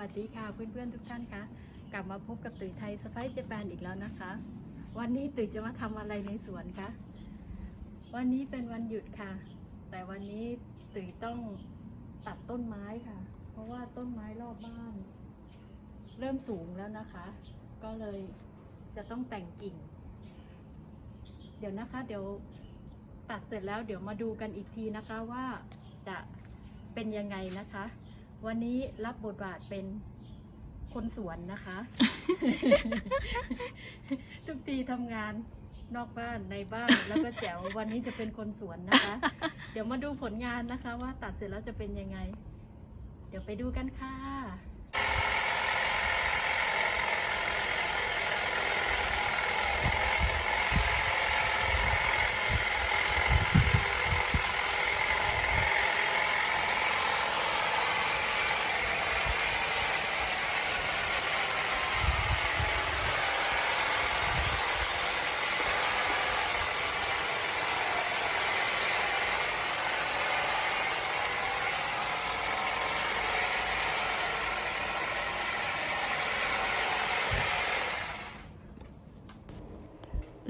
วัสดีค่ะเพื่อนๆทุกท่านคะกลับมาพบกับตุ๋ยไทยสไปซ์เจแปนอีกแล้วนะคะ วันนี้ตุ๋ยจะมาทำอะไรในสวนคะวันนี้เป็นวันหยุดค่ะ แต่วันนี้ตุ๋ยต้องตัดต้นไม้ค่ะ เพราะว่าต้นไม้รอบบ้าน เริ่มสูงแล้วนะคะ ก็เลยจะต้องแต่งกิ่ง เดี๋ยวนะคะ เดี๋ยวตัดเสร็จแล้วเดี๋ยวมาดูกันอีกทีนะคะว่าจะเป็นยังไงนะคะ วันนี้รับบทบาทเป็นคนสวนนะคะ ทุกทีทำงานนอกบ้านในบ้านแล้วก็แจ๋ววันนี้จะเป็นคนสวนนะคะ เดี๋ยวมาดูผลงานนะคะ ว่าตัดเสร็จแล้วจะเป็นยังไง เดี๋ยวไปดูกันค่ะ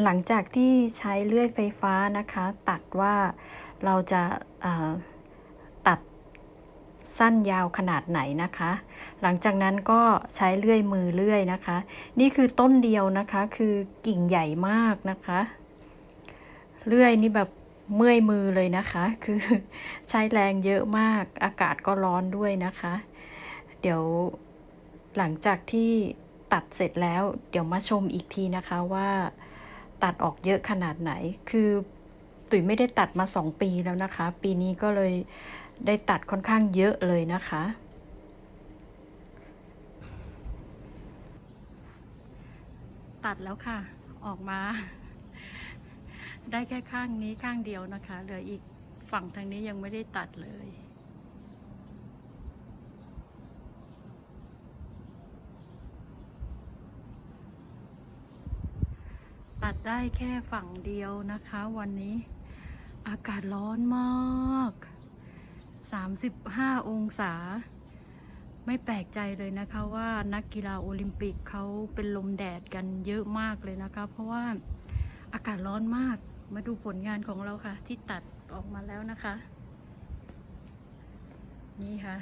หลังจากที่ใช้เลื่อยไฟฟ้านะคะ ตัดว่าเราจะตัดสั้นยาวขนาดไหนนะคะ หลังจากนั้นก็ใช้เลื่อยมือเลื่อยนะคะ นี่คือต้นเดียวนะคะคือกิ่งใหญ่มากนะคะ เลื่อยนี่แบบเมื่อยมือเลยนะคะ คือใช้แรงเยอะมากอากาศก็ร้อนด้วยนะคะ เดี๋ยวหลังจากที่ตัดเสร็จแล้ว เดี๋ยวมาชมอีกทีนะคะว่า ตัดออกเยอะขนาดไหน คือตุ๋ยไม่ได้ตัดมา 2 ปีแล้วนะคะ ปีนี้ก็เลยได้ตัดค่อนข้างเยอะเลยนะคะ ตัดแล้วค่ะ ออกมา ได้แค่ข้างนี้ข้างเดียวนะคะ เหลืออีกฝั่งทางนี้ยังไม่ได้ตัดเลย ตัดได้แค่ฝั่งเดียวนะคะ วันนี้อากาศร้อนมาก 35 องศา ไม่แปลกใจเลยนะคะว่านักกีฬาโอลิมปิกเขาเป็นลมแดดกันเยอะมากเลยนะคะ เพราะว่าอากาศร้อนมาก มาดูผลงานของเราค่ะ ที่ตัดออกมาแล้วนะคะ นี่ค่ะ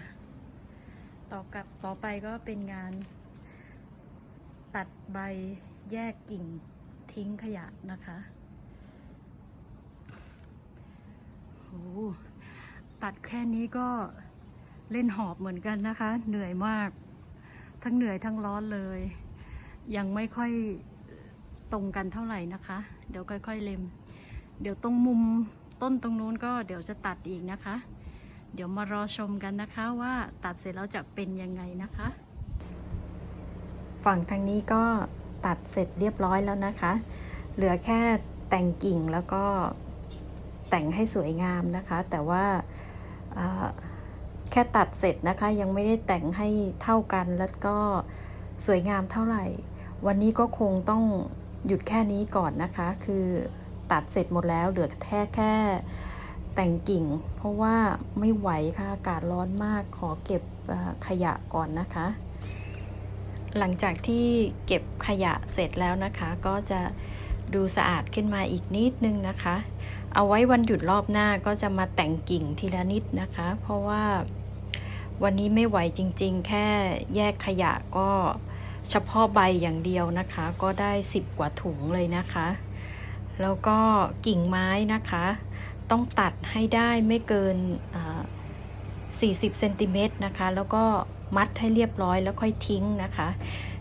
ต่อกับต่อไปก็เป็นงานตัดใบแยกกิ่ง ทิ้งขยะนะคะโอ้ตัดแค่นี้ก็เล่นหอบเหมือนกันนะคะ เหนื่อยมาก ทั้งเหนื่อยทั้งร้อนเลย ยังไม่ค่อยตรงกันเท่าไหร่นะคะ เดี๋ยวค่อยๆเล็ม เดี๋ยวตรงมุมต้นตรงนู้นก็เดี๋ยวจะตัดอีกนะคะ เดี๋ยวมารอชมกันนะคะว่าตัดเสร็จแล้วจะเป็นยังไงนะคะ ฝั่งทางนี้ก็ ตัดเสร็จเรียบร้อยแล้วนะคะ เหลือแค่แต่งกิ่งแล้วก็แต่งให้สวยงามนะคะ แต่ว่าแค่ตัดเสร็จนะคะยังไม่ได้แต่งให้เท่ากันแล้วก็สวยงามเท่าไหร่ วันนี้ก็คงต้องหยุดแค่นี้ก่อนนะคะ คือตัดเสร็จหมดแล้วเหลือแค่แค่แต่งกิ่ง เพราะว่าไม่ไหวค่ะอากาศร้อนมากขอเก็บขยะก่อนนะคะ หลังจากที่เก็บขยะเสร็จแล้วนะคะ ก็จะดูสะอาดขึ้นมาอีกนิดนึงนะคะ เอาไว้วันหยุดรอบหน้าก็จะมาแต่งกิ่งทีละนิดนะคะ เพราะว่าวันนี้ไม่ไหวจริงๆ แค่แยกขยะก็เฉพาะใบอย่างเดียวนะคะ ก็ได้ 10 กว่าถุงเลยนะคะ แล้วก็กิ่งไม้นะคะ ต้องตัดให้ได้ไม่เกิน 40 เซนติเมตรนะคะ แล้วก็ มัดให้เรียบร้อยแล้วค่อยทิ้งนะคะ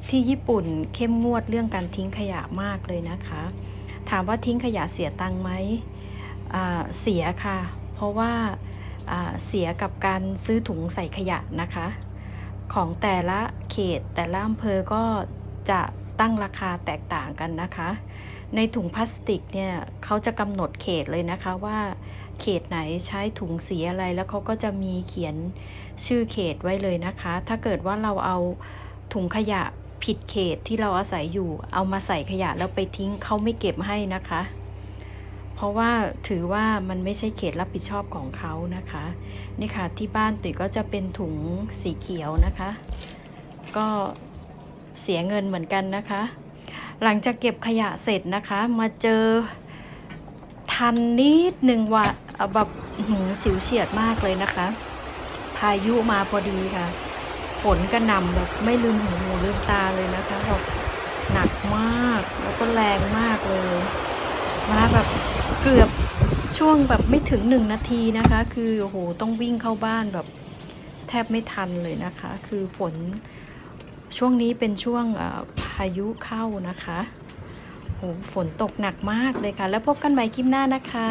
ที่ญี่ปุ่นเข้มงวดเรื่องการทิ้งขยะมากเลยนะคะ ถามว่าทิ้งขยะเสียตังไหมเสียค่ะ เพราะว่าเสียกับการซื้อถุงใส่ขยะนะคะ ของแต่ละเขตแต่ละอำเภอก็จะตั้งราคาแตกต่างกันนะคะ ในถุงพลาสติกเนี่ยเขาจะกำหนดเขตเลยนะคะว่า เขตไหนใช้ถุงสีอะไรแล้วเขาก็จะมีเขียนชื่อเขตไว้เลยนะคะ ถ้าเกิดว่าเราเอาถุงขยะผิดเขตที่เราอาศัยอยู่ เอามาใส่ขยะแล้วไปทิ้งเขาไม่เก็บให้นะคะ เพราะว่าถือว่ามันไม่ใช่เขตรับผิดชอบของเขานะคะนี่ค่ะที่บ้านตุ๋ยก็จะเป็นถุงสีเขียวนะคะ ก็เสียเงินเหมือนกันนะคะ หลังจากเก็บขยะเสร็จนะคะ มาเจอทันนิดหนึ่งว่า อะแบบหืสิวเฉียดมากเลยนะคะ พายุมาพอดีค่ะ ฝนกระหน่ำแบบไม่ลืมหูหูลืมตาเลยนะคะแบบหนักมากแล้วก็แรงมากเลยมาแบบเกือบช่วงแบบไม่ถึงหนึ่งนาทีนะคะ คือโอ้โหต้องวิ่งเข้าบ้านแบบแทบไม่ทันเลยนะคะ คือฝนช่วงนี้เป็นช่วงอ่อพายุเข้านะคะโอ้โหฝนตกหนักมากเลยค่ะ แล้วพบกันใหม่คลิปหน้านะคะ